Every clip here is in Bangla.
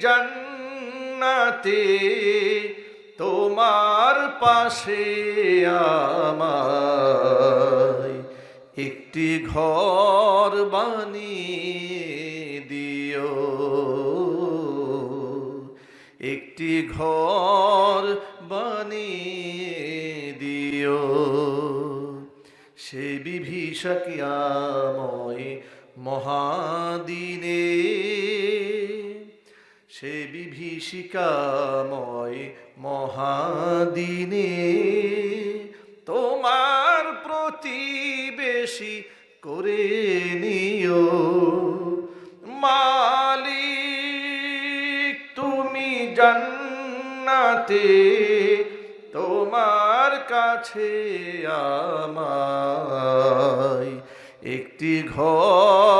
জান্নাতে তোমার পাশে আমায় একটি ঘর বানিয়ে দিও। একটি ঘর বানিয়ে দিও। সে বিভীষকিয়াময় মহাদিনে সে বিভীষিকাময় মহাদিনে। তোমার প্রতিবেশী করে নিও। মালিক, তুমি জান্নাতে, তোমার কাছে আমায় একটি ঘর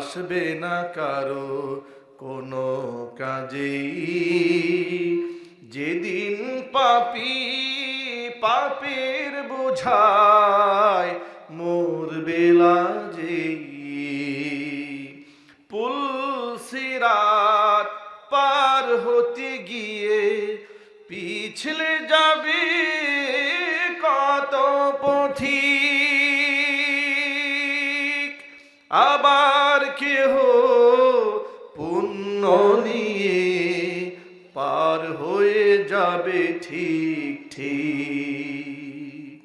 আসবে না কারও কোনো কাজেই যেদিন পাপি পাপের বোঝায় মোর বেলা যে পুল সিরাত পার হতে গিয়ে পিছলে যাবে কেহ পুণ্য নিয়ে পার হয়ে যাবে ঠিক ঠিক।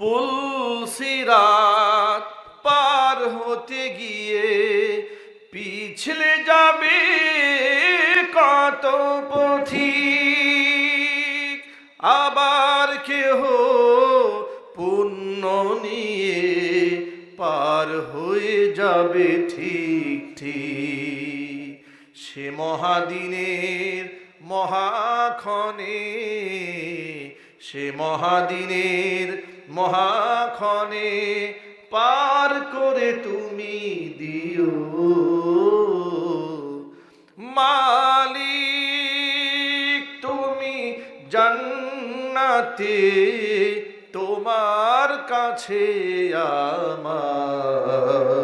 পুল সিরাত পার হতে গিয়ে পিছলে যাবে কত যাবে ঠিক ঠিক। সে মহাদিনের মহাক্ষণে, সে মহাদিনের মহাক্ষণে পার করে তুমি দিও। মালিক, তুমি জান্নাতে, তোমার কাছে আমায়